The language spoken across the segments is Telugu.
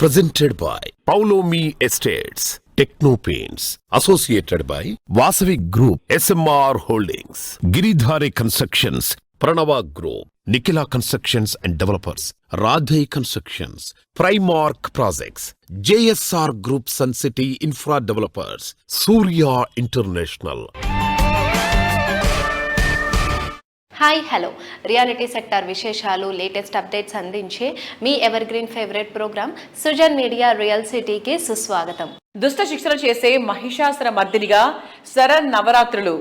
presented by Paulomi Estates, Techno Paints, associated by Vasavi Group, SMR Holdings, Giridhare Constructions, Pranava Group, Nikila Constructions and Developers, Radhe Constructions, Primark Projects, JSR Group Sun City Infra Developers, Surya International. Hi hello reality sector విశేషాలు లేటెస్ట్ అప్డేట్స్ అందించే మీ evergreen favourite programme Sujan media real సిటీకి సుస్వాగతం. దుష్ట శిక్షణ చేసే మహిషాసుర మర్దినిగా శర నవరాత్రులు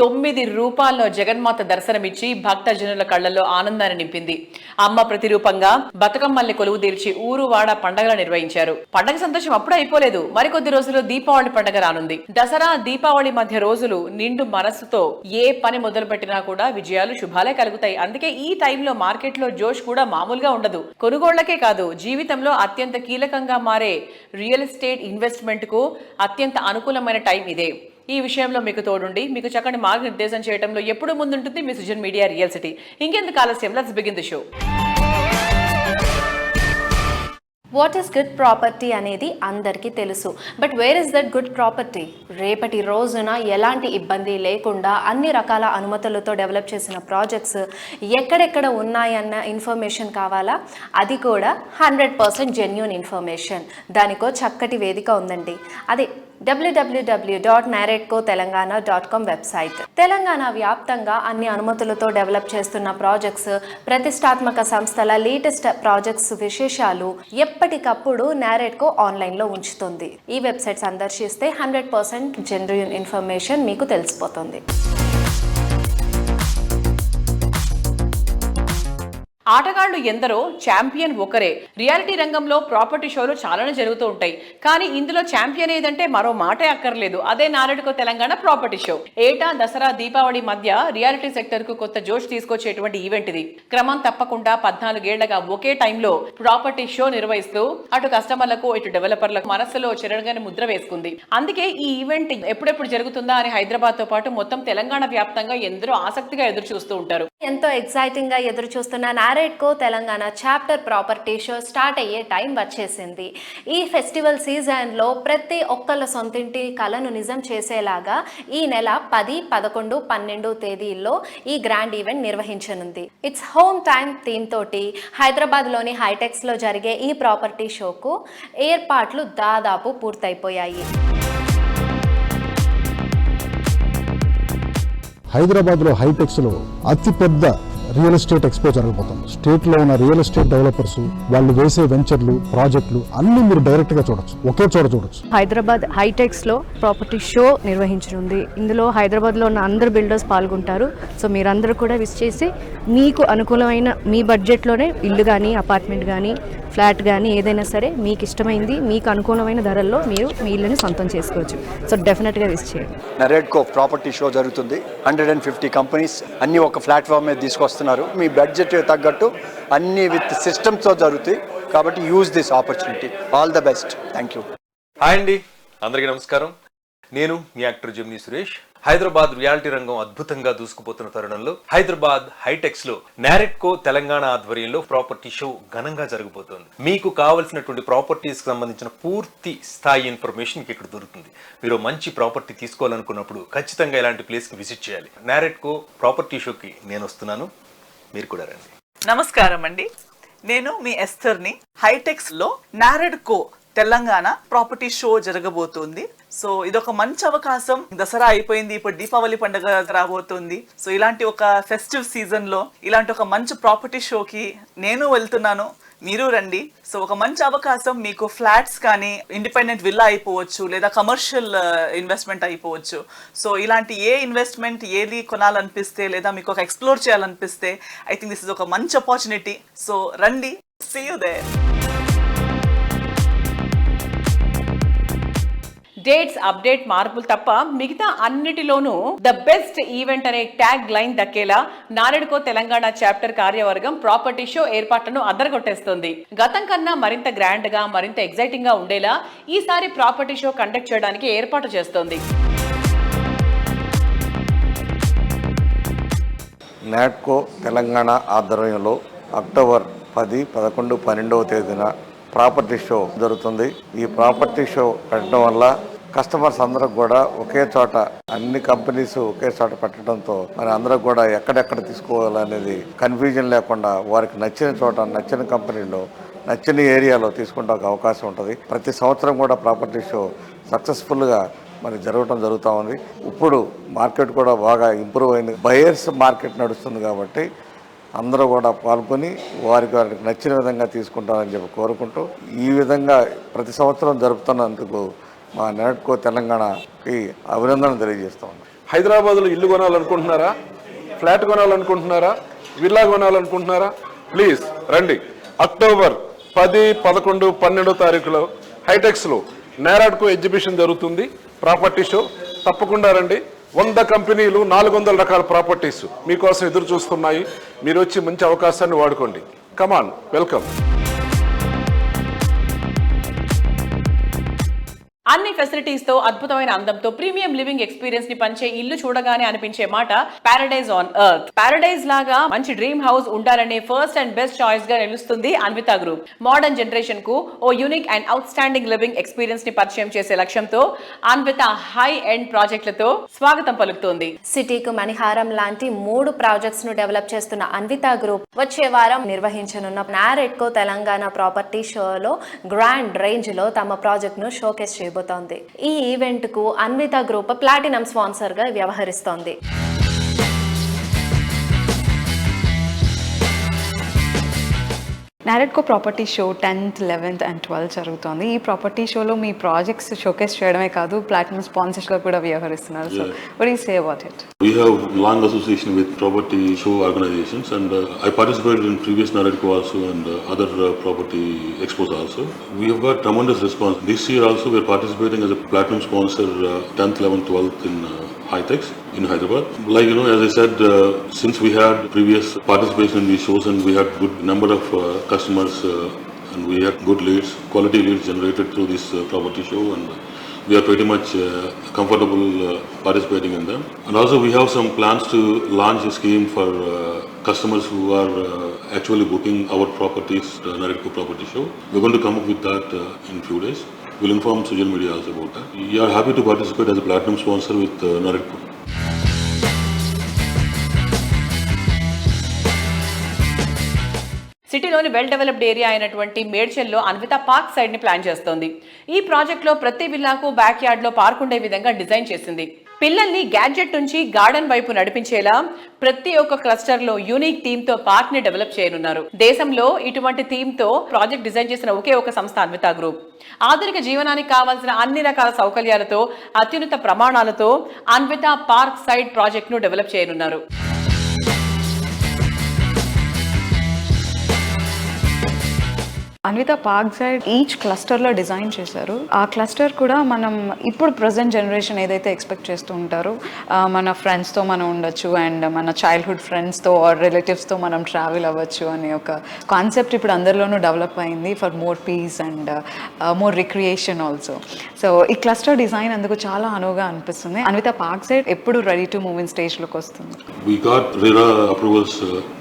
తొమ్మిది రూపాల్లో జగన్మాత దర్శనమిచ్చి భక్తజనుల కళ్ళలో ఆనందాన్ని నింపింది. అమ్మ ప్రతిరూపంగా బతుకమ్మల్ని కొలువు తీర్చి ఊరు వాడ పండగలు నిర్వహించారు. పండగ సంతోషం అప్పుడు అయిపోలేదు. మరికొద్ది రోజులు దీపావళి పండగ రానుంది. దసరా దీపావళి మధ్య రోజులు నిండు మనస్సుతో ఏ పని మొదలు పెట్టినా కూడా విజయాలు శుభాలే కలుగుతాయి. అందుకే ఈ టైంలో మార్కెట్లో జోష్ కూడా మామూలుగా ఉండదు. కొనుగోళ్ళకే కాదు జీవితంలో అత్యంత కీలకంగా మారే రియల్ ఎస్టేట్ ఇన్వెస్ట్మెంట్కు అత్యంత అనుకూలమైన టైం ఇదే. ఈ విషయంలో మీకు తోడుండి మీకు చక్కని మార్గనిర్దేశం చేయడంలో ఎప్పుడు ముందుంటుంది మీ సుజన్ మీడియా రియల్ సిటీ. ఇంకెందుకు ఆలస్యం? Let's begin the show what is good property అనేది అందరికీ తెలుసు. But where is that good property రేపటి రోజున ఎలాంటి ఇబ్బంది లేకుండా అన్ని రకాల అనుమతులతో డెవలప్ చేసిన ప్రాజెక్ట్స్ ఎక్కడెక్కడ ఉన్నాయన్న ఇన్ఫర్మేషన్ కావాలా? అది కూడా హండ్రెడ్ పర్సెంట్ జెన్యున్ ఇన్ఫర్మేషన్ దానికో చక్కటి వేదిక ఉందండి. అదే WWW dot Naredco Telangana dot com website Telangana వ్యాప్తంగా అన్ని అనుమతులతో డెవలప్ చేస్తున్న ప్రాజెక్ట్స్ ప్రతిష్టాత్మక సంస్థల లేటెస్ట్ ప్రాజెక్ట్స్ విశేషాలు ఎప్పటికప్పుడు నారెట్కో ఆన్లైన్లో ఉంచుతుంది. ఈ వెబ్సైట్ సందర్శిస్తే హండ్రెడ్ పర్సెంట్ జెన్యున్ ఇన్ఫర్మేషన్ మీకు తెలిసిపోతుంది. ఆటగాళ్ళు ఎందరో ఛాంపియన్ ఒకరే. రియాలిటీ రంగంలో ప్రాపర్టీ షోలు చాలానే జరుగుతూ ఉంటాయి. కానీ ఇందులో ఛాంపియన్ ఏదంటే మరో మాటే అక్కర్లేదు. అదే నారడుకో తెలంగాణ ప్రాపర్టీ షో. ఏటా దసరా దీపావళి మధ్య రియాలిటీ సెక్టర్కు కొత్త జోష్ తీసుకొచ్చేటువంటి ఈవెంట్ ఇది క్రమం తప్పకుండా పద్నాలుగేళ్ళగా ఒకే టైంలో ప్రాపర్టీ షో నిర్వహిస్తూ అటు కస్టమర్లకు ఇటు డెవలపర్లకు మనస్సులో చెరగని ముద్ర వేసుకుంది. అందుకే ఈ ఈవెంట్ ఎప్పుడెప్పుడు జరుగుతుందా అని హైదరాబాద్తో పాటు మొత్తం తెలంగాణ వ్యాప్తంగా ఎందరో ఆసక్తిగా ఎదురు చూస్తూ ఉంటారు. ఎంతో ఎక్సైటింగ్గా ఎదురు చూస్తున్న Naredco Telangana chapter property show start అయ్యే టైం వచ్చేసింది. ఈ ఫెస్టివల్ సీజన్లో ప్రతి ఒక్కళ్ళ సొంతింటి కళను నిజం చేసేలాగా ఈ నెల పది పదకొండు పన్నెండు తేదీల్లో ఈ గ్రాండ్ ఈవెంట్ నిర్వహించనుంది. ఇట్స్ హోమ్ టైమ్ థీమ్ తోటి హైదరాబాద్లోని హైటెక్స్లో జరిగే ఈ ప్రాపర్టీ షోకు ఏర్పాట్లు దాదాపు పూర్తయిపోయాయి. హైదరాబాద్లో హైటెక్స్లో అతిపెద్ద రియల్ ఎస్టేట్ ఎక్స్పో జరగబోతుంది స్టేట్లో ఉన్న రియల్ ఎస్టేట్ డెవలపర్స్ వాళ్ళు వేసే వెంచర్లు ప్రాజెక్టులు అన్నీ మీరు డైరెక్ట్గా చూడొచ్చు. ఒకే చోట చూడొచ్చు. హైదరాబాద్ హైటెక్స్లో ప్రాపర్టీ షో నిర్వహించనుంది. ఇందులో హైదరాబాద్లో ఉన్న అందరు బిల్డర్స్ పాల్గొంటారు. సో మీరందరూ కూడా విస్ చేసి మీకు అనుకూలమైన మీ బడ్జెట్లోనే ఇల్లు కానీ అపార్ట్మెంట్ కానీ ఫ్లాట్ కానీ ఏదైనా సరే మీకు ఇష్టమైంది మీకు అనుకూలమైన ధరల్లో మీరు మీ ఇల్లుని సొంతం చేసుకోవచ్చు. సో డెఫినెట్గా విస్ చేయండి. నరేడ్కో ప్రాపర్టీ షో జరుగుతుంది. హండ్రెడ్ అండ్ ఫిఫ్టీ కంపెనీస్ అన్ని ఒక ప్లాట్ఫామ్ మీద చేస్తున్నారు. మీ బడ్జెట్ తగ్గట్టు అన్ని విత్ సిస్టమ్స్తో జరుగుతాయి. కాబట్టి use this opportunity all the best thank you hi అండి. అందరికీ నమస్కారం. నేను మీ యాక్టర్ జమ్ని సురేష్. హైదరాబాద్ రియాలిటీ రంగం అద్భుతంగా దూసుకుపోతున్న తరుణంలో హైదరాబాద్ హైటెక్స్లో నారెట్కో తెలంగాణ ఆధ్వర్యంలో ప్రాపర్టీ షో ఘనంగా జరగబోతోంది. మీకు కావలసినటువంటి ప్రాపర్టీస్కి సంబంధించిన పూర్తి స్థాయి ఇన్ఫర్మేషన్ ఇక్కడ దొరుకుతుంది. మీరు మంచి ప్రాపర్టీ తీసుకోవాలనుకున్నప్పుడు ఖచ్చితంగా ఇలాంటి ప్లేస్కి విజిట్ చేయాలి. నారెట్కో ప్రాపర్టీ షోకి నేను వస్తున్నాను. మీరు కూడా రండి. నమస్కారం అండి. నేను మీ ఎస్థర్ని హైటెక్స్లో Naredco Telangana property show జరగబోతోంది. సో ఇదొక మంచి అవకాశం. దసరా అయిపోయింది ఇప్పుడు దీపావళి పండుగ రాబోతుంది. సో ఇలాంటి ఒక ఫెస్టివ్ సీజన్లో ఇలాంటి ఒక మంచి ప్రాపర్టీ షోకి నేను వెళ్తున్నాను. మీరు రండి. సో ఒక మంచి అవకాశం మీకు ఫ్లాట్స్ కానీ ఇండిపెండెంట్ విల్లా అయిపోవచ్చు లేదా కమర్షియల్ ఇన్వెస్ట్మెంట్ అయిపోవచ్చు. సో ఇలాంటి ఏ ఇన్వెస్ట్మెంట్ ఏది కొనాలనిపిస్తే లేదా మీకు ఒక ఎక్స్ప్లోర్ చేయాలనిపిస్తే ఐ థింక్ దిస్ ఇస్ ఒక మంచి ఆపర్చునిటీ. సో రండి. See you there dates update మార్పులు తప్ప మిగతా అన్నిటిలోనూ ద బెస్ట్ ఈవెంట్ అనే ట్యాగ్ లైన్ దక్కేలా నారెడుకో తెలంగాణ చాప్టర్ కార్యవర్గం ప్రాపర్టీ షో ఏర్పాట్లను అద్దరగొట్టేస్తుంది గతం కన్నా మరింత గ్రాండ్గా మరింత ఎగ్జైటింగ్గా ఉండేలా ఈసారి ప్రాపర్టీ షో కండక్ట్ చేయడానికి ఏర్పాటు చేస్తోంది. నాట్కో తెలంగాణ ఆధ్వర్యంలో అక్టోబర్ పది పదకొండు పన్నెండవ తేదీన ప్రాపర్టీ షో జరుగుతుంది. ఈ ప్రాపర్టీ షో పెట్టడం వల్ల కస్టమర్స్ అందరూ కూడా ఒకే చోట అన్ని కంపెనీస్ ఒకే చోట పెట్టడంతో మరి అందరూ కూడా ఎక్కడెక్కడ తీసుకోవాలనేది కన్ఫ్యూజన్ లేకుండా వారికి నచ్చిన చోట నచ్చిన కంపెనీలో నచ్చిన ఏరియాలో తీసుకుంటే అవకాశం ఉంటుంది. ప్రతి సంవత్సరం కూడా ప్రాపర్టీ షో సక్సెస్ఫుల్గా మరి జరగటం జరుగుతూ ఉంది. ఇప్పుడు మార్కెట్ కూడా బాగా ఇంప్రూవ్ అయింది. బయర్స్ మార్కెట్ నడుస్తుంది కాబట్టి అందరూ కూడా పాల్గొని వారికి వారికి నచ్చిన విధంగా తీసుకుంటారని చెప్పి కోరుకుంటూ ఈ విధంగా ప్రతి సంవత్సరం జరుపుతున్నందుకు మా నెట్కో తెలంగాణకి అభినందన తెలియజేస్తాం హైదరాబాద్లో ఇల్లు కొనాలనుకుంటున్నారా? ఫ్లాట్ కొనాలనుకుంటున్నారా? విల్లా కొనాలనుకుంటున్నారా? ప్లీజ్ రండి. అక్టోబర్ పది పదకొండు పన్నెండో తారీఖులో హైటెక్స్లో నేరాడ్కో ఎగ్జిబిషన్ జరుగుతుంది. Property show. తప్పకుండా రండి. వంద కంపెనీలు నాలుగు వందల రకాల ప్రాపర్టీస్ మీకోసం ఎదురు చూస్తున్నాయి. మీరు వచ్చి మంచి అవకాశాన్ని వాడుకోండి. కమాన్ వెల్కమ్ అన్ని ఫెసిలిటీస్తో అద్భుతమైన అందంతో ప్రీమియం లివింగ్ ఎక్స్పీరియన్స్ని పంచే ఇల్లు చూడగానే అనిపించే మాట పారడైజ్ ఆన్ ఎర్త్ పారడైజ్ లాగా మంచి డ్రీమ్ హౌస్ ఉండాలనే ఫస్ట్ అండ్ బెస్ట్ చాయిస్గా నిలుస్తుంది అన్విత గ్రూప్ మోడర్న్ జనరేషన్కు ఓ unique and outstanding living ఎక్స్పీరియన్స్ని పరిచయం చేసే లక్ష్యంతో అన్విత హై ఎండ్ ప్రాజెక్టులతో స్వాగతం పలుకుతోంది. సిటీకు మణిహారం లాంటి మూడు ప్రాజెక్ట్స్ను డెవలప్ చేస్తున్న అన్విత గ్రూప్ వచ్చే వారం నిర్వహించనున్న నారెడ్కో తెలంగాణ ప్రాపర్టీ షోలో గ్రాండ్ రేంజ్లో తమ ప్రాజెక్ట్ను షోకేస్ చేయబోతోంది ఈ ఈవెంట్కు అన్విత గ్రూప్ ప్లాటినం స్పాన్సర్గా వ్యవహరిస్తోంది. Naredco property show tenth eleventh and twelfth జరుగుతోంది. ఈ ప్రాపర్టీ షోలో మీ ప్రాజెక్ట్స్ షోకేస్ చేయడమే కాదు ప్లాట్ఫామ్ స్పాన్సర్స్గా కూడా వ్యవహరిస్తున్నారు. So what you say about it we have long association with property show organisations and I participated in previous Naredco also and other property expos also we have got tremendous response this year also we are participating as a platform sponsor tenth eleventh twelfth in 10th, 11th, 12th in Hyderabad. Like you know, as I said, uh, since we had previous participation in these shows and we had good number of uh, customers uh, and we had good leads, quality leads generated through this uh, property show and we are pretty much uh, comfortable uh, participating in them. And also we have some plans to launch a scheme for customers who are actually booking our properties, the Naredco Property Show. We're going to come up with that in few days. We'll inform social media also about that. We are happy to participate as a platinum sponsor with uh, Naredco. సిటీలోని వెల్ డెవలప్డ్ ఏరియా అయినటువంటి మేడ్చల్లో అన్విత పార్క్ సైడ్ని ప్లాన్ చేస్తోంది ఈ ప్రాజెక్ట్లో ప్రతి విల్లాకు బ్యాక్ యార్డ్లో పార్క్ ఉండే విధంగా డిజైన్ చేసింది పిల్లల్ని గ్యాడ్జెట్ నుంచి గార్డెన్ వైపు నడిపించేలా ప్రతి ఒక్క క్లస్టర్లో యూనిక్ థీమ్తో పార్క్ని డెవలప్ చేయనున్నారు. దేశంలో ఇటువంటి థీమ్తో ప్రాజెక్ట్ డిజైన్ చేసిన ఒకే ఒక సంస్థ అన్విత గ్రూప్ ఆధునిక జీవనానికి కావాల్సిన అన్ని రకాల సౌకర్యాలతో అత్యున్నత ప్రమాణాలతో అన్విత పార్క్ సైడ్ ప్రాజెక్ట్ను డెవలప్ చేయనున్నారు. అన్విత పార్క్ సైడ్ ఈచ్ క్లస్టర్లో డిజైన్ చేశారు. ఆ క్లస్టర్ కూడా మనం ఇప్పుడు ప్రజెంట్ జనరేషన్ ఏదైతే ఎక్స్పెక్ట్ చేస్తూ ఉంటారో మన ఫ్రెండ్స్తో మనం ఉండొచ్చు అండ్ మన చైల్డ్హుడ్ ఫ్రెండ్స్తో ఆర్ రిలేటివ్స్తో మనం ట్రావెల్ అవ్వచ్చు అనే ఒక కాన్సెప్ట్ ఇప్పుడు అందరిలోనూ డెవలప్ అయింది for more peace and more recreation also so ఈ క్లస్టర్ డిజైన్ అందుకు చాలా అనువుగా అనిపిస్తుంది. అన్విత పార్క్ సైడ్ ఎప్పుడు రెడీ టు మూవ్ ఇన్ స్టేజ్లోకి వస్తుంది?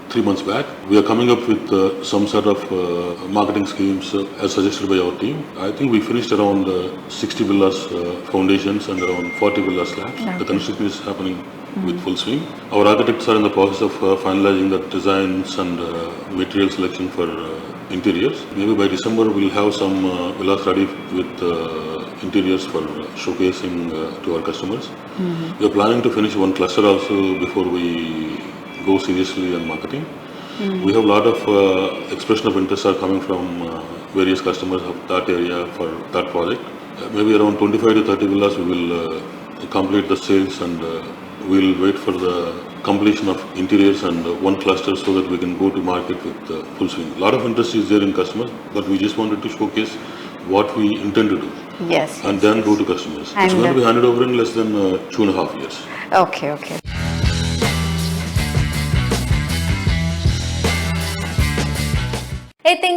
We got RERA approvals three months back. We are coming up with uh, some sort of uh, marketing schemes uh, as suggested by our team. I think we finished around uh, 60 villas uh, foundations and around 40 villa slabs. The construction is happening with full swing. Our architects are in the process of uh, finalizing the designs and uh, material selection for uh, interiors. Maybe by December we'll have some uh, villas ready with uh, interiors for showcasing uh, to our customers. We are planning to finish one cluster also before we go seriously on marketing. Mm. We have a lot of uh, expression of interest are coming from uh, various customers of that area for that project. Uh, maybe around 25 to 30 villas we will uh, complete the sales and uh, we'll wait for the completion of interiors and uh, one cluster so that we can go to market with full swing. A lot of interest is there in customers, but we just wanted to showcase what we intend to do. Yes. And yes, then yes. go to customers. And it's going to be handed over in less than two and a half years. Okay, okay.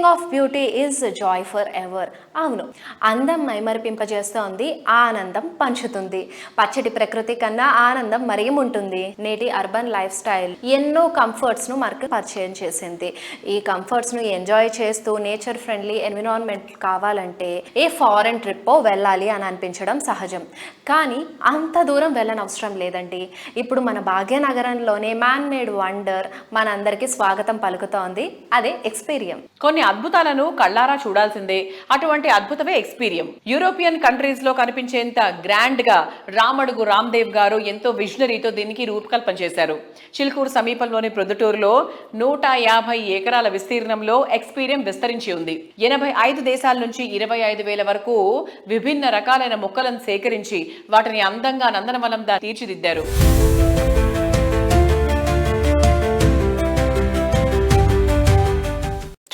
A of beauty is joy forever. అవును అందం మైమరిపింపజేస్తోంది ఆనందం పంచుతుంది. పచ్చటి ప్రకృతి కన్నా ఆనందం మరేముంటుంది నేటి అర్బన్ లైఫ్ స్టైల్ ఎన్నో కంఫర్ట్స్ను మనకు పరిచయం చేసింది. ఈ కంఫర్ట్స్ను ఎంజాయ్ చేస్తూ నేచర్ ఫ్రెండ్లీ ఎన్విరాన్మెంట్ కావాలంటే ఏ ఫారెన్ ట్రిప్పో వెళ్ళాలి అని అనిపించడం సహజం. కానీ అంత దూరం వెళ్ళనవసరం లేదండి. ఇప్పుడు మన భాగ్యనగరంలోనే మ్యాన్ మేడ్ వండర్ మనందరికీ స్వాగతం పలుకుతోంది. అదే ఎక్స్పీరియం కొన్ని అద్భుతాలను కళ్ళారా చూడాల్సిందే. అటువంటి అద్భుతమే ఎక్స్పీరియం. యూరోపియన్ కంట్రీస్లో కనిపించేంత గ్రాండ్గా రామడుగు రామ్దేవ్ గారు ఎంతో విజనరీతో దీనికి రూపకల్పన చేశారు. చిల్కూరు సమీపంలోని ప్రొద్దుటూరులో నూట యాభై ఎకరాల విస్తీర్ణంలో ఎక్స్పీరియం విస్తరించి ఉంది. ఎనభై ఐదు దేశాల నుంచి ఇరవై ఐదు వేల వరకు విభిన్న రకాలైన మొక్కలను సేకరించి వాటిని అందంగా నందనవనంగా తీర్చిదిద్దారు.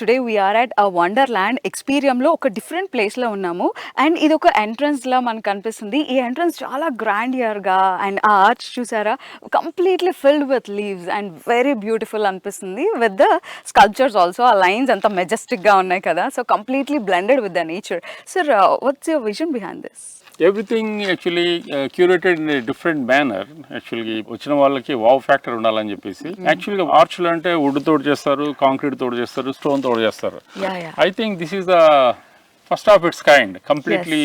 Today we are at a wonderland ఎక్స్పీరియంలో ఒక డిఫరెంట్ ప్లేస్లో ఉన్నాము. అండ్ ఇది ఒక ఎంట్రన్స్లా మనకు కనిపిస్తుంది ఈ ఎంట్రన్స్ చాలా గ్రాండ్ ఇయర్గా అండ్ ఆ ఆర్చ్ చూసారా? Completely filled with leaves and very beautiful అనిపిస్తుంది. విత్ ద స్కల్ప్చర్స్ ఆల్సో ఆ లైన్స్ అంత మెజెస్టిక్గా ఉన్నాయి కదా. So completely blended with the nature sir what's your vision behind this everything actually curated in different banner యాక్చువల్గా వచ్చిన వాళ్ళకి వావ్ ఫ్యాక్టర్ ఉండాలని చెప్పేసి. యాక్చువల్గా ఆర్చ్లు అంటే వుడ్ తోడు చేస్తారు కాంక్రీట్ తోడు చేస్తారు స్టోన్ తోడు చేస్తారు. I think this is the first of its kind completely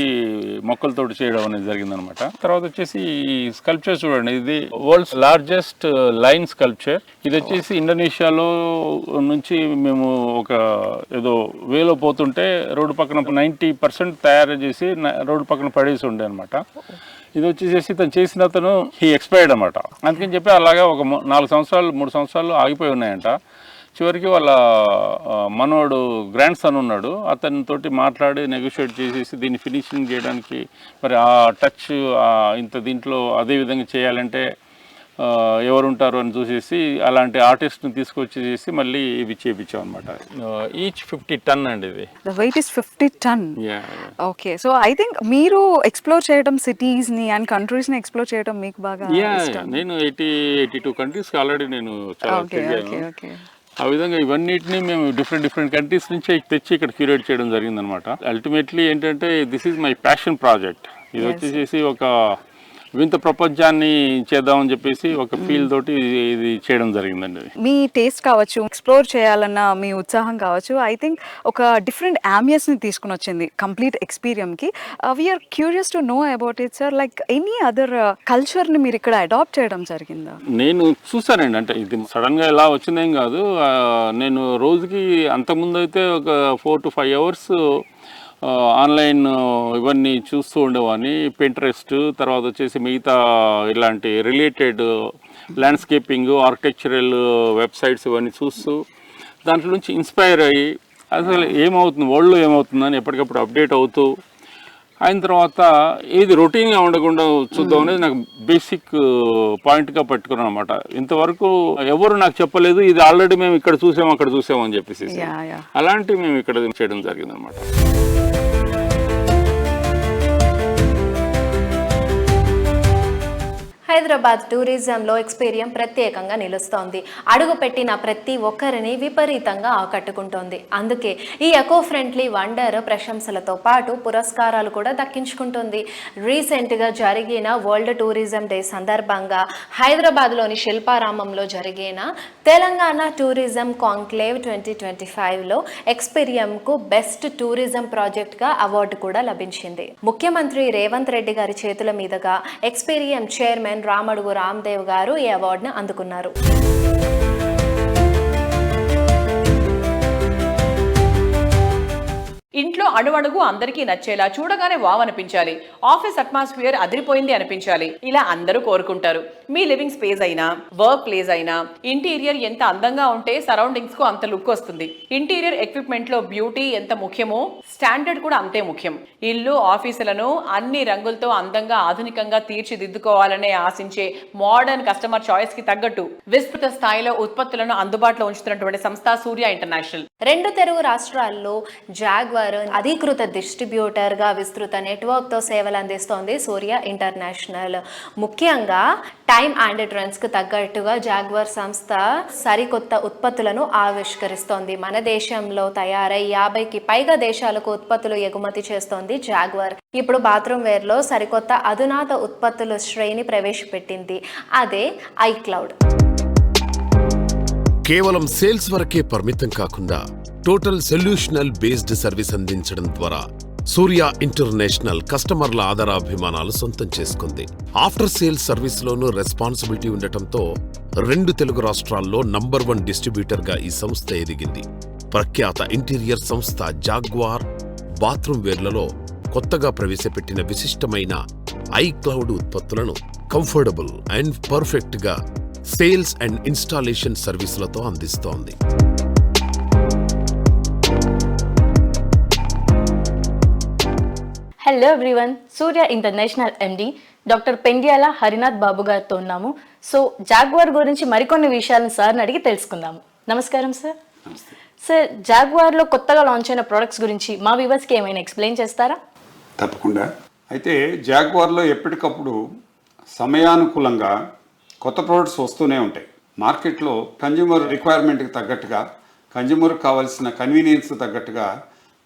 మొక్కలతో చేయడం అనేది జరిగిందనమాట. తర్వాత వచ్చేసి ఈ స్కల్ప్చర్ చూడండి ఇది వరల్డ్స్ లార్జెస్ట్ లైన్ స్కల్ప్చర్ ఇది వచ్చేసి ఇండోనేషియాలో నుంచి మేము ఒక ఏదో వేలో పోతుంటే రోడ్డు పక్కన నైంటీ పర్సెంట్ తయారు చేసి రోడ్డు పక్కన పడేసి ఉండే అనమాట. ఇది వచ్చేసి తను చేసిన అతను హీ ఎక్స్పైర్డ్ అనమాట. అందుకని చెప్పి అలాగా ఒక నాలుగు సంవత్సరాలు మూడు సంవత్సరాలు ఆగిపోయి ఉన్నాయంట. చివరికి వాళ్ళ మనోడు గ్రాండ్ సన్ ఉన్నాడు. అతనితోటి మాట్లాడి నెగోషియేట్ చేసేసి దీన్ని ఫినిషింగ్ చేయడానికి మరి ఆ టచ్ ఇంత దీంట్లో అదే విధంగా చేయాలంటే ఆ, ఎవరు ఉంటారు అని చూసేసి అలాంటి ఆర్టిస్ట్ని తీసుకొచ్చేసి మళ్ళీ ఇవి చేయించాం అనమాట ఈచ్ ఫిఫ్టీ టన్ అండి ఇది. The weight is fifty ton okay so I think మీరు ఎక్స్ప్లోర్ చేయడం సిటీస్ని అండ్ కంట్రీస్ని ఎక్స్ప్లోర్ చేయడం మీకు బాగా నేను ఎయిటీ ఎయిటీ టూ కంట్రీస్కి ఆల్రెడీ నేను చాలా తిరిగాను ఆ విధంగా ఇవన్నిటిని మేము డిఫరెంట్ డిఫరెంట్ కంట్రీస్ నుంచి తెచ్చి ఇక్కడ క్యూరేట్ చేయడం జరిగిందనమాట అల్టిమేట్లీ ఏంటంటే this is my passion project ఇది వచ్చేసి ఒక వింత ప్రపంచాన్ని చేద్దామని చెప్పేసి ఒక ఫీల్ తోటి ఇది చేయడం జరిగిందండి. మీ టేస్ట్ కావచ్చు ఎక్స్ప్లోర్ చేయాలన్న మీ ఉత్సాహం కావచ్చు ఐ థింక్ ఒక డిఫరెంట్ని తీసుకుని వచ్చింది complete ఎక్స్పీరియన్కి we are curious to know about it sir like any other కల్చర్ని మీరు ఇక్కడ అడాప్ట్ చేయడం జరిగిందా? నేను చూసానండి అంటే ఇది సడన్గా ఎలా వచ్చిందేం కాదు. ఆ, నేను రోజుకి అంతకుముందు అయితే ఒక four to five hours online ఇవన్నీ చూస్తూ ఉండేవాడిని. పింట్రెస్ట్ తర్వాత వచ్చేసి మిగతా ఇలాంటి రిలేటెడ్ ల్యాండ్స్కేపింగ్ ఆర్కిటెక్చరల్ వెబ్సైట్స్ ఇవన్నీ చూస్తూ దాంట్లో నుంచి ఇన్స్పైర్ అయ్యి అసలు ఏమవుతుంది వరల్డ్లో ఏమవుతుందని ఎప్పటికప్పుడు అప్డేట్ అవుతూ అయిన తర్వాత ఇది రొటీన్గా ఉండకుండా చూద్దాం అనేది నాకు బేసిక్ పాయింట్గా పట్టుకున్నాను అనమాట ఇంతవరకు ఎవరు నాకు చెప్పలేదు ఇది ఆల్రెడీ మేము ఇక్కడ చూసాం అక్కడ చూసాం అని చెప్పేసి. అలాంటివి మేము ఇక్కడ చేయడం జరిగింది హైదరాబాద్ టూరిజంలో ఎక్స్పీరియం ప్రత్యేకంగా నిలుస్తోంది. అడుగుపెట్టిన ప్రతి ఒక్కరిని విపరీతంగా ఆకట్టుకుంటోంది. అందుకే ఈ ఎకో ఫ్రెండ్లీ వండర్ ప్రశంసలతో పాటు పురస్కారాలు కూడా దక్కించుకుంటుంది. రీసెంట్గా జరిగిన వరల్డ్ టూరిజం డే సందర్భంగా హైదరాబాద్లోని శిల్పారామంలో జరిగిన Telangana tourism conclave twenty twenty ఫైవ్లో ఎక్స్పీరియంకు బెస్ట్ టూరిజం ప్రాజెక్ట్గా అవార్డు కూడా లభించింది. ముఖ్యమంత్రి రేవంత్ రెడ్డి గారి చేతుల మీదుగా ఎక్స్పీరియం చైర్మన్ రామడుగు రామ్దేవ్ గారు ఈ అవార్డును అందుకున్నారు. ఇంట్లో అణువణుగు అందరికీ నచ్చేలా చూడగానే వావ్ అనిపించాలి. ఆఫీస్ అట్మాస్ఫియర్ అదిరిపోయింది అనిపించాలి. ఇలా అందరూ కోరుకుంటారు. మీ లివింగ్ స్పేస్ అయినా వర్క్ ప్లేస్ అయినా ఇంటీరియర్ ఎంత అందంగా ఉంటే సరౌండింగ్స్కు అంత లుక్ వస్తుంది. ఇంటీరియర్ ఎక్విప్మెంట్లో బ్యూటీ ఎంత ముఖ్యమో స్టాండర్డ్ కూడా అంతే ముఖ్యం. ఇల్లు ఆఫీసులను అన్ని రంగులతో అందంగా ఆధునికంగా తీర్చిదిద్దుకోవాలనే ఆశించే మోడర్న్ కస్టమర్ చాయిస్కి తగ్గట్టు విస్తృత స్థాయిలో ఉత్పత్తులను అందుబాటులో ఉంచుతున్నటువంటి సంస్థ సూర్య ఇంటర్నేషనల్. రెండు తెలుగు రాష్ట్రాల్లో జాగ్వర్ జాగ్వర్ అధికృత డిస్ట్రిబ్యూటర్గా విస్తృత నెట్వర్క్తో సేవలు అందిస్తోంది సూర్య ఇంటర్నేషనల్. ముఖ్యంగా టైమ్ అండ్ ట్రెండ్స్కు తగ్గట్టుగా జాగ్వర్ సంస్థ సరికొత్త ఉత్పత్తులను ఆవిష్కరిస్తోంది. మన దేశంలో తయారై యాభైకి పైగా దేశాలకు ఉత్పత్తులు ఎగుమతి చేస్తోంది జాగ్వర్. ఇప్పుడు బాత్రూమ్ వేర్లో సరికొత్త అధునాత ఉత్పత్తుల శ్రేణి ప్రవేశపెట్టింది. అదే ఐక్లౌడ్ కేవలం సేల్స్ వరకే పరిమితం కాకుండా టోటల్ సొల్యూషనల్ బేస్డ్ సర్వీస్ అందించడం ద్వారా సూర్య ఇంటర్నేషనల్ కస్టమర్ల ఆదరాభిమానాలు సొంతం చేసుకుంది. ఆఫ్టర్ సేల్స్ సర్వీస్లోనూ రెస్పాన్సిబిలిటీ ఉండటంతో రెండు తెలుగు రాష్ట్రాల్లో నంబర్ వన్ డిస్ట్రిబ్యూటర్గా ఈ సంస్థ ఎదిగింది. ప్రఖ్యాత ఇంటీరియర్ సంస్థ జాగ్వార్ బాత్రూమ్ వేర్లలో కొత్తగా ప్రవేశపెట్టిన విశిష్టమైన ఐ క్లౌడ్ ఉత్పత్తులను కంఫర్టబుల్ అండ్ పర్ఫెక్ట్గా సేల్స్ అండ్ ఇన్స్టాలేషన్ సర్వీసులతో అందిస్తోంది. Hello everyone Surya international MD doctor Pendyala Harinath Babu గారితో ఉన్నాము. సో జాగ్వార్ గురించి మరికొన్ని విషయాలను సార్ని అడిగి తెలుసుకుందాము. నమస్కారం సార్ సార్ జాగ్వార్లో కొత్తగా లాంచ్ అయిన ప్రొడక్ట్స్ గురించి మా వ్యూవర్స్కి ఏమైనా ఎక్స్ప్లెయిన్ చేస్తారా? తప్పకుండా. అయితే జాగ్వార్లో ఎప్పటికప్పుడు సమయానుకూలంగా కొత్త ప్రోడక్ట్స్ వస్తూనే ఉంటాయి. మార్కెట్లో కన్జ్యూమర్ రిక్వైర్మెంట్కి తగ్గట్టుగా కన్జ్యూమర్కి కావాల్సిన కన్వీనియన్స్ తగ్గట్టుగా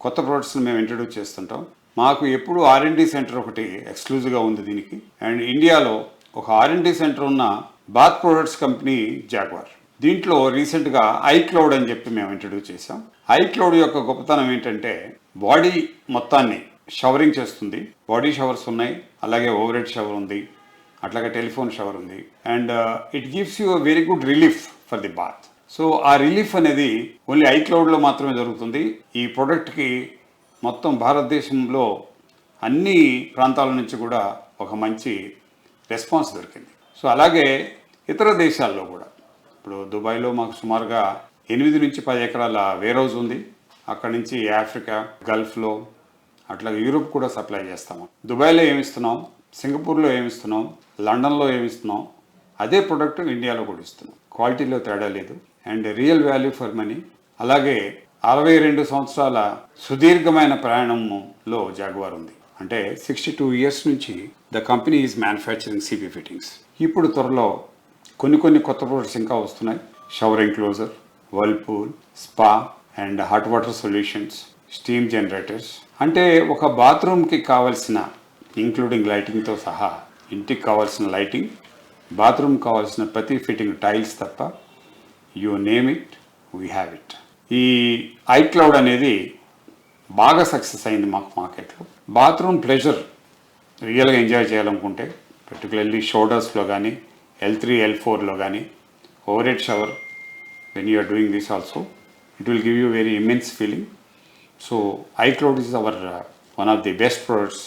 కొత్త ప్రోడక్ట్స్ని మేము ఇంట్రడ్యూస్ చేస్తుంటాం. మాకు ఎప్పుడు ఆర్ఎండి సెంటర్ ఒకటి ఎక్స్క్లూజివ్గా ఉంది దీనికి. అండ్ ఇండియాలో ఒక ఆర్ఎండి సెంటర్ ఉన్న బాత్ ప్రొడక్ట్స్ కంపెనీ జాగ్వార్ దీంట్లో రీసెంట్గా ఐక్లౌడ్ అని చెప్పి మేము ఇంట్రడ్యూస్ చేసాం ఐక్లౌడ్ యొక్క గొప్పతనం ఏంటంటే బాడీ మొత్తాన్ని షవరింగ్ చేస్తుంది. బాడీ షవర్స్ ఉన్నాయి అలాగే ఓవర్ హెడ్ షవర్ ఉంది. అట్లాగే టెలిఫోన్ షవర్ ఉంది. And it gives you very good relief for the bath so ఆ రిలీఫ్ అనేది ఓన్లీ ఐక్లౌడ్లో మాత్రమే జరుగుతుంది. ఈ ప్రోడక్ట్కి మొత్తం భారతదేశంలో అన్ని ప్రాంతాల నుంచి కూడా ఒక మంచి రెస్పాన్స్ దొరికింది. సో అలాగే ఇతర దేశాల్లో కూడా. ఇప్పుడు దుబాయ్లో మాకు సుమారుగా ఎనిమిది నుంచి పది ఎకరాల వేరౌజ్ ఉంది. అక్కడి నుంచి ఆఫ్రికా గల్ఫ్లో అట్లాగే యూరోప్ కూడా సప్లై చేస్తాము. దుబాయ్లో ఏమిస్తున్నాం సింగపూర్లో ఏమిస్తున్నాం లండన్లో ఏమిస్తున్నాం అదే ప్రొడక్ట్ ఇండియాలో కూడా ఇస్తున్నాం. క్వాలిటీలో తేడా లేదు. And real value for money అలాగే అరవై రెండు సంవత్సరాల సుదీర్ఘమైన ప్రయాణంలో జాగ్వార్ ఉంది. అంటే సిక్స్టీ టూ ఇయర్స్ నుంచి the company is manufacturing CP fittings ఇప్పుడు త్వరలో కొన్ని కొన్ని కొత్త ప్రొడక్ట్స్ ఇంకా వస్తున్నాయి. Shower enclosure whirlpool spa and hot water solutions steam generators అంటే ఒక బాత్రూమ్కి కావలసిన ఇంక్లూడింగ్ లైటింగ్తో సహా ఇంటికి కావాల్సిన లైటింగ్ బాత్రూమ్ కావాల్సిన ప్రతి ఫిట్టింగ్ టైల్స్ తప్ప you name it we have it. ఈ ఐక్లౌడ్ అనేది బాగా సక్సెస్ అయింది మాకు మార్కెట్లో. బాత్రూమ్ ప్లెజర్ రియల్గా ఎంజాయ్ చేయాలనుకుంటే పర్టికులర్లీ షోల్డర్స్లో కానీ ఎల్ త్రీ ఎల్ ఫోర్లో కానీ overhead shower when you are doing this also it will give you very immense feeling so iCloud is our one of the best products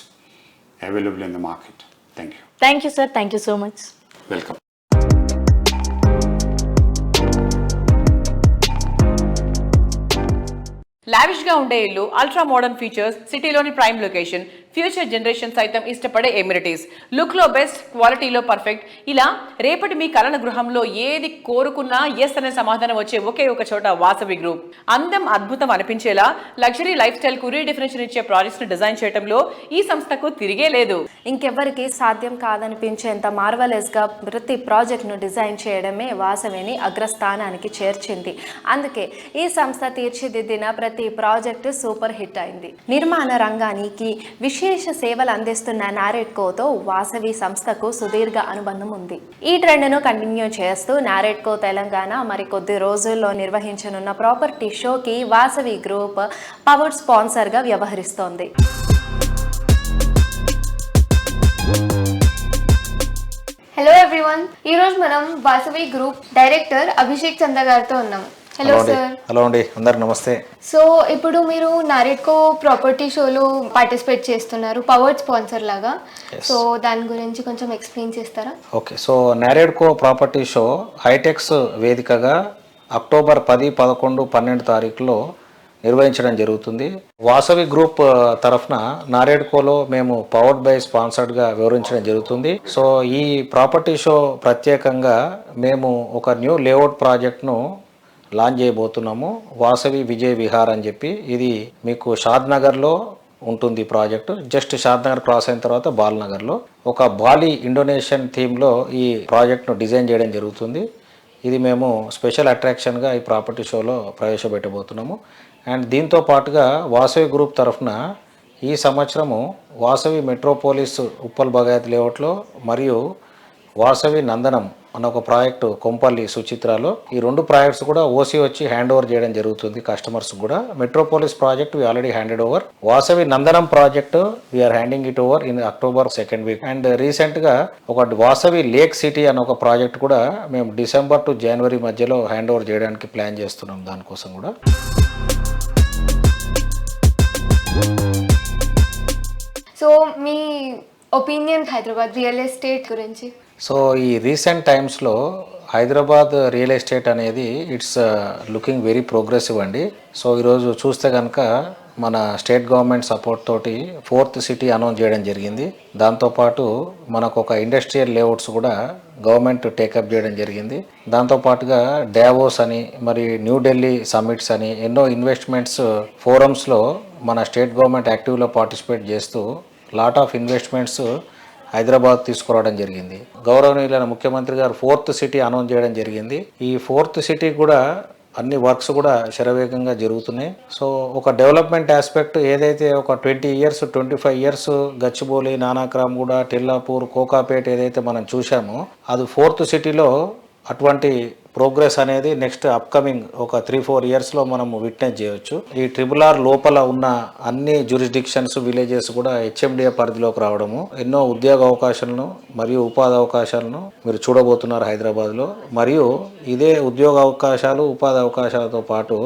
available in the market thank you thank you sir thank you so much welcome లావిష్గా ఉండే ఇల్లు అల్ట్రా మోడర్న్ ఫీచర్స్ సిటీలోని ప్రైమ్ లొకేషన్ ఫ్యూచర్ జనరేషన్ సైతం ఇష్టపడే ఎమ్యూనిటీస్ లుక్లో బెస్ట్ క్వాలిటీలో పర్ఫెక్ట్ ఇలా రేపటి మీ కలన గృహంలో ఏది కోరుకున్నా ఎస్ అనే సమాధానం వచ్చే ఒకే ఒక చోట వాసవి గ్రూప్ అందం అద్భుతం అనిపించేలా లగ్జరీ లైఫ్ స్టైల్కు రీడెఫినేషన్ ఇచ్చే ప్రాజెక్ట్స్ను డిజైన్ చేయడంలో ఈ సంస్థకు తిరిగే లేదు. ఇంకెవ్వరికి సాధ్యం కాదనిపించేంత మార్వలెస్గా ప్రతి ప్రాజెక్ట్ను డిజైన్ చేయడమే వాసవిని అగ్రస్థానానికి చేర్చింది. అందుకే ఈ సంస్థ తీర్చిదిద్దిన ప్రతి ప్రాజెక్టు సూపర్ హిట్ అయింది. నిర్మాణ రంగానికి విశేష సేవలు అందిస్తున్న నారెడ్కోతో వాసవి సంస్థకు సుదీర్ఘ అనుబంధం ఉంది. ఈ ట్రెండ్ను కంటిన్యూ చేస్తూ నారెట్కో తెలంగాణ మరికొద్ది రోజుల్లో నిర్వహించనున్న ప్రాపర్టీ షోకి వాసవి గ్రూప్ పవర్ స్పాన్సర్గా వ్యవహరిస్తోంది. హలో ఎవ్రీవన్ ఈరోజు మనం వాసవి గ్రూప్ డైరెక్టర్ అభిషేక్ చంద్ర గారితో ఉన్నాం. హలో సార్ హలో అండి. అందరికి నమస్తే. సో ఇప్పుడు మీరు నారెడ్కో ప్రాపర్టీ షోలో పార్టిసిపేట్ చేస్తున్నారు. పవర్డ్ స్పాన్సర్ లాగా. సో దాని గురించి కొంచెం ఎక్స్ప్లెయిన్ చేస్తారా? Okay so Naredco property show Hitex వేదికగా అక్టోబర్ పది పదకొండు పన్నెండు తారీఖులో నిర్వహించడం జరుగుతుంది. వాసవి గ్రూప్ ఆ, తరఫున నారేడ్కోలో మేము పవర్డ్ బై స్పాన్సర్డ్గా వివరించడం జరుగుతుంది. సో ఈ ప్రాపర్టీ షో ప్రత్యేకంగా మేము ఒక న్యూ లేఅవుట్ ప్రాజెక్ట్ను లాంచ్ చేయబోతున్నాము. వాసవి విజయ్ విహార్ అని చెప్పి ఇది మీకు షాద్ నగర్లో ఉంటుంది project. Just Shad Nagar cross అయిన తర్వాత బాల్నగర్లో ఒక బాలి ఇండోనేషియన్ థీమ్లో ఈ ప్రాజెక్ట్ను డిజైన్ చేయడం జరుగుతుంది. ఇది మేము స్పెషల్ అట్రాక్షన్గా ఈ ప్రాపర్టీ షోలో ప్రవేశపెట్టబోతున్నాము. అండ్ దీంతో పాటుగా వాసవి గ్రూప్ తరఫున ఈ సంవత్సరము వాసవి మెట్రోపోలిస్ ఉప్పల్ బగాయత్ లేఅవుట్లో మరియు వాసవి నందనం అన్న ఒక ప్రాజెక్టు కొంపల్లి సుచిత్రలో. ఈ రెండు ప్రాజెక్ట్స్ కూడా ఓసీ వచ్చి హ్యాండ్ ఓవర్ చేయడం జరుగుతుంది కస్టమర్స్ కూడా. Metropolis project we already handed over Vasavi Nandanam project we are handing it over in October second week and రీసెంట్గా ఒక వాసవి లేక్ సిటీ అనే ఒక ప్రాజెక్ట్ కూడా మేము డిసెంబర్ టు జనవరి మధ్యలో హ్యాండ్ ఓవర్ చేయడానికి ప్లాన్ చేస్తున్నాం దానికోసం కూడా. సో మీ ఒపీనియన్ హైదరాబాద్ రియల్ ఎస్టేట్ గురించి. సో ఈ రీసెంట్ టైమ్స్లో హైదరాబాద్ రియల్ ఎస్టేట్ అనేది ఇట్స్ లుకింగ్ వెరీ ప్రోగ్రెసివ్ అండి. సో ఈరోజు చూస్తే కనుక మన స్టేట్ గవర్నమెంట్ సపోర్ట్ తోటి ఫోర్త్ సిటీ అనౌన్స్ చేయడం జరిగింది. దాంతోపాటు మనకు ఒక ఇండస్ట్రియల్ లేఅవుట్స్ కూడా గవర్నమెంట్ టేకప్ చేయడం జరిగింది. దాంతోపాటుగా డావోస్ అని మరి న్యూఢిల్లీ సమ్మిట్స్ అని ఎన్నో ఇన్వెస్ట్మెంట్స్ ఫోరమ్స్లో మన స్టేట్ గవర్నమెంట్ యాక్టివ్లో పార్టిసిపేట్ చేస్తూ లాట్ ఆఫ్ ఇన్వెస్ట్మెంట్స్ హైదరాబాద్ తీసుకురావడం జరిగింది. గౌరవనీయులైన ముఖ్యమంత్రి గారు ఫోర్త్ సిటీ అనౌన్స్ చేయడం జరిగింది. ఈ ఫోర్త్ సిటీ కూడా అన్ని వర్క్స్ కూడా శరవేగంగా జరుగుతున్నాయి. సో ఒక డెవలప్మెంట్ ఆస్పెక్ట్ ఏదైతే ఒక twenty years twenty five years Gachibowli Nanakramguda Tellapur Kokapet ఏదైతే మనం చూసామో అది ఫోర్త్ సిటీలో అటువంటి ప్రోగ్రెస్ అనేది నెక్స్ట్ అప్కమింగ్ ఒక త్రీ ఫోర్ ఇయర్స్లో మనం విట్నెస్ చేయొచ్చు. ఈ ట్రిపుల్ ఆర్ లోపల ఉన్న అన్ని జ్యూరిస్డిక్షన్స్ విలేజెస్ కూడా హెచ్ఎండిఏ పరిధిలోకి రావడము ఎన్నో ఉద్యోగ అవకాశాలను మరియు ఉపాధి అవకాశాలను మీరు చూడబోతున్నారు హైదరాబాద్లో. మరియు ఇదే ఉద్యోగ అవకాశాలు ఉపాధి అవకాశాలతో పాటు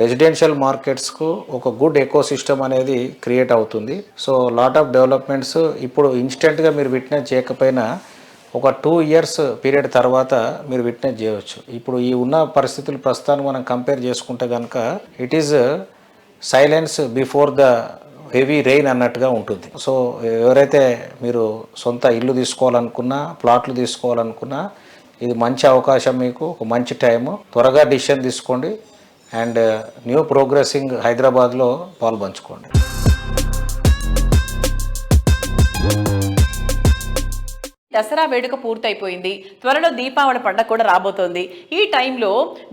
రెసిడెన్షియల్ మార్కెట్స్కు ఒక గుడ్ ఎకో సిస్టమ్ అనేది క్రియేట్ అవుతుంది. సో లాట్ ఆఫ్ డెవలప్మెంట్స్ ఇప్పుడు ఇన్స్టెంట్గా మీరు విట్నెస్ చేయకపోయినా ఒక టూ ఇయర్స్ పీరియడ్ తర్వాత మీరు విట్నెస్ చేయవచ్చు. ఇప్పుడు ఈ ఉన్న పరిస్థితులు ప్రస్తుతానికి మనం కంపేర్ చేసుకుంటే కనుక it is silence before the heavy rain అన్నట్టుగా ఉంటుంది. సో ఎవరైతే మీరు సొంత ఇల్లు తీసుకోవాలనుకున్నా ప్లాట్లు తీసుకోవాలనుకున్నా ఇది మంచి అవకాశం మీకు ఒక మంచి టైము త్వరగా డిసిషన్ తీసుకోండి అండ్ న్యూ ప్రోగ్రెసింగ్ హైదరాబాద్లో పాల్పంచుకోండి దసరా వేడుక పూర్తయిపోయింది. త్వరలో దీపావళి పండగ కూడా రాబోతోంది. ఈ టైంలో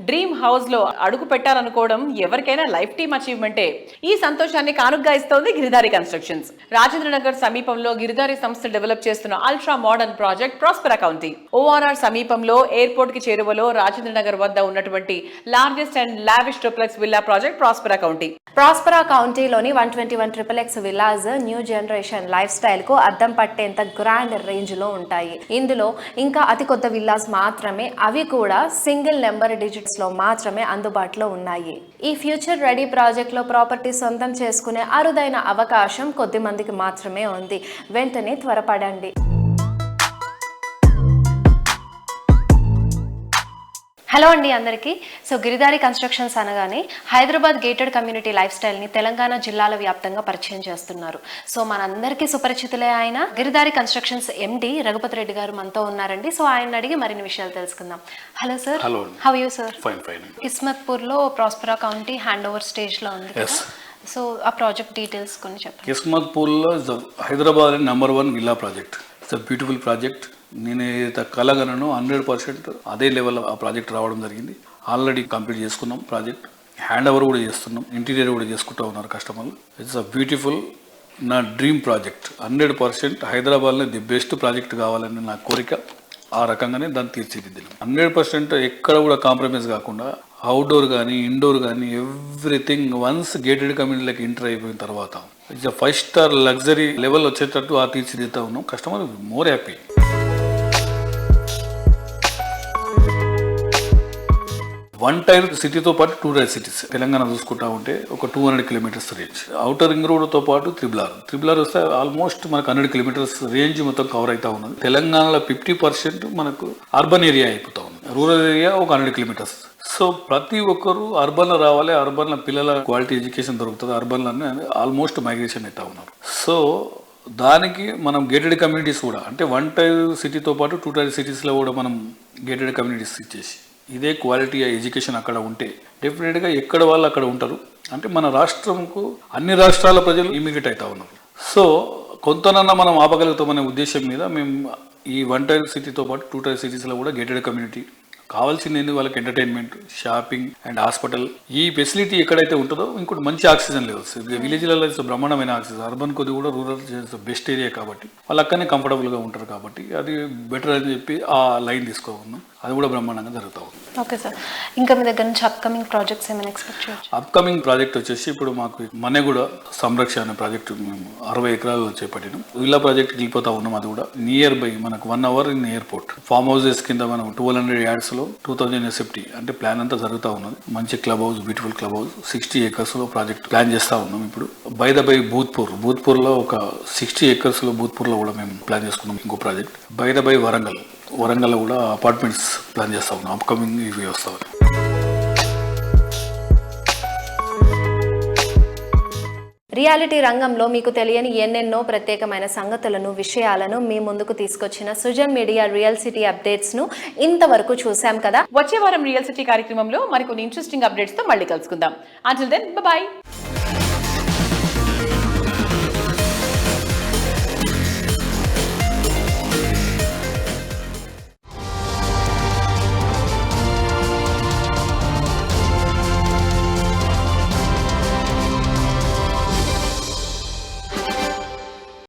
డ్రీమ్ హౌస్లో అడుగు పెట్టాలనుకోవడం ఎవరికైనా లైఫ్ టైమ్ అచీవ్మెంటే. ఈ సంతోషాన్ని కానుగ్గా ఇస్తోంది గిరిదారి కన్స్ట్రక్షన్స్. రాజేంద్ర నగర్ సమీపంలో గిరిదారి సంస్థ డెవలప్ చేస్తున్న ultra modern project Prospera county. ORR సమీపంలో ఎయిర్పోర్ట్కి చేరువలో రాజేంద్ర నగర్ వద్ద ఉన్నటువంటి largest and lavish triplex villa project Prospera county. Prospera కౌంటీలోని one twenty one triple X villas new generation life స్టైల్కు అద్దం పట్టేంత గ్రాండ్ రేంజ్లో ఉంటాయి. ఇందులో ఇంకా అతి కొత్త విల్లాస్ మాత్రమే అవి కూడా సింగిల్ నెంబర్ డిజిట్స్లో మాత్రమే అందుబాటులో ఉన్నాయి. ఈ ఫ్యూచర్ రెడీ ప్రాజెక్ట్లో ప్రాపర్టీ సొంతం చేసుకునే అరుదైన అవకాశం కొద్ది మందికి మాత్రమే ఉంది. వెంటనే త్వరపడండి. హలో అండి అందరికీ. సో గిరిదారి కన్స్ట్రక్షన్స్ అనగానే హైదరాబాద్ గేటెడ్ కమ్యూనిటీ లైఫ్ స్టైల్ని తెలంగాణ జిల్లాల వ్యాప్తంగా పరిచయం చేస్తున్నారు. సో మనందరికీ సుపరిచితులే ఆయన. గిరిదారి కన్స్ట్రక్షన్స్ ఎండి రఘుపతి రెడ్డి గారు మనతో ఉన్నారండి. సో ఆయన అడిగి మరిన్ని విషయాలు తెలుసుకుందాం. Hello sir. How you sir fine fine కిస్మత్పూర్లో Prospera county hand over స్టేజ్లో ఉంది కదా. Yes. సో ఆ ప్రాజెక్ట్ డీటెయిల్స్ కొన్ని చెప్పండి. Hyderabad number one villa project. It's beautiful project. నేను ఏదైతే కలగనను హండ్రెడ్ పర్సెంట్ అదే లెవెల్ ఆ ప్రాజెక్ట్ రావడం జరిగింది. ఆల్రెడీ కంప్లీట్ చేసుకున్నాం ప్రాజెక్ట్. హ్యాండ్ ఓవర్ కూడా చేస్తున్నాం. ఇంటీరియర్ కూడా చేసుకుంటూ ఉన్నారు కస్టమర్లు. ఇట్స్ అ బ్యూటిఫుల్ నా డ్రీమ్ ప్రాజెక్ట్. హండ్రెడ్ పర్సెంట్ హైదరాబాద్లో ది బెస్ట్ ప్రాజెక్ట్ కావాలని నా కోరిక. ఆ రకంగానే దాన్ని తీర్చిదిద్దాం. హండ్రెడ్ పర్సెంట్ ఎక్కడ కూడా కాంప్రమైజ్ కాకుండా అవుట్డోర్ కానీ ఇండోర్ కానీ ఎవ్రీథింగ్ వన్స్ గేటెడ్ కమ్యూనిటీలకు ఎంటర్ అయిపోయిన తర్వాత. It's five star luxury level వచ్చేటట్టు ఆ తీర్చిదిద్దుతా ఉన్నాం. Customer more happy one tier సిటీతో పాటు టూ టైర్ సిటీస్ తెలంగాణ చూసుకుంటా ఉంటే ఒక two hundred kilometers range outer ring రోడ్తో పాటు triple triple R triple R వస్తే ఆల్మోస్ట్ మనకు హండ్రెడ్ కిలోమీటర్స్ రేంజ్ మొత్తం కవర్ అవుతా ఉన్నది. తెలంగాణలో ఫిఫ్టీ పర్సెంట్ మనకు అర్బన్ ఏరియా అయిపోతా ఉంది. రూరల్ ఏరియా ఒక హండ్రెడ్ కిలోమీటర్స్ సో ప్రతి ఒక్కరు అర్బన్లో రావాలి అర్బన్లో పిల్లల క్వాలిటీ ఎడ్యుకేషన్ దొరుకుతుంది అర్బన్లోనే ఆల్మోస్ట్ మైగ్రేషన్ అవుతా ఉన్నారు. సో దానికి మనం గేటెడ్ కమ్యూనిటీస్ కూడా అంటే వన్ టైర్ సిటీతో పాటు టూ టైర్ సిటీస్లో కూడా మనం గేటెడ్ కమ్యూనిటీస్ ఇచ్చేసి ఇదే క్వాలిటీ ఎడ్యుకేషన్ అక్కడ ఉంటే డెఫినెట్గా ఎక్కడ వాళ్ళు అక్కడ ఉంటారు? అంటే మన రాష్ట్రంకు అన్ని రాష్ట్రాల ప్రజలు ఇమిగ్రేట్ అవుతా ఉన్నారు. సో కొంతనన్నా మనం ఆపగలుగుతామనే ఉద్దేశం మీద మేము ఈ వన్ టైర్ సిటీతో పాటు టూ టైర్ సిటీస్లో కూడా గేటెడ్ కమ్యూనిటీ కావాల్సింది ఏంది? వాళ్ళకి ఎంటర్టైన్మెంట్ షాపింగ్ అండ్ హాస్పిటల్ ఈ ఫెసిలిటీ ఎక్కడైతే ఉంటుందో ఇంకోటి మంచి ఆక్సిజన్ లెవెల్స్ విలేజ్లలో బ్రహ్మాండమైన ఆక్సిజన్ అర్బన్ కొద్ది కూడా రూరల్ బెస్ట్ ఏరియా కాబట్టి. వాళ్ళు అక్కడనే కంఫర్టబుల్గా ఉంటారు కాబట్టి అది బెటర్ అని చెప్పి ఆ లైన్ తీసుకోకున్నాం అది కూడా బ్రహ్మాండంగా జరుగుతూ ఉంది. ఓకే సార్ ఇంకా మీ దగ్గర నుంచి అప్కమింగ్ ప్రాజెక్ట్స్ ఏమైనా ఎక్స్పెక్ట్ చేయొచ్చు? అప్కమింగ్ ప్రాజెక్ట్ వచ్చేసి ఇప్పుడు మాకు మನೆగూడ సంరక్షణ అనే ప్రాజెక్ట్ మేము అరవై ఎకరాలు చేపట్టినాం. విల్లా ప్రాజెక్ట్ వెళ్ళిపోతా ఉన్నాం అది కూడా. నియర్ బై మనకు one hour in airport farm houses కింద మనం ట్వెల్వ్ హండ్రెడ్ యార్డ్స్ ఏకర్స్లో టూ థౌజండ్ ఎస్ఎఫ్టీ అంటే ప్లాన్ అంతా జరుగుతూ ఉన్నది. మంచి club house beautiful club house sixty ఏకర్స్లో project plan చేస్తూ ఉన్నాం ఇప్పుడు. బై ద బై భూత్పూర్ భూత్పూర్లో ఒక సిక్స్టీ ఏకర్స్లో భూత్పూర్లో కూడా మేము ప్లాన్ చేసుకున్నాం ఇంకో project by the by Warangal Warangal కూడా అపార్ట్మెంట్స్ ప్లాన్ చేస్తా ఉన్నాం. అప్కమింగ్ ఇవి వస్తాం రియాలిటీ రంగంలో మీకు తెలియని ఎన్నెన్నో ప్రత్యేకమైన సంగతులను విషయాలను మీ ముందుకు తీసుకొచ్చిన సుజన్ మీడియా రియల్ సిటీ అప్డేట్స్ను ఇంతవరకు చూసాం కదా. వచ్చే వారం రియల్ సిటీ కార్యక్రమంలో మరికొన్ని ఇంట్రెస్టింగ్ అప్డేట్స్తో మళ్ళీ కలుసుకుందాం. Until then bye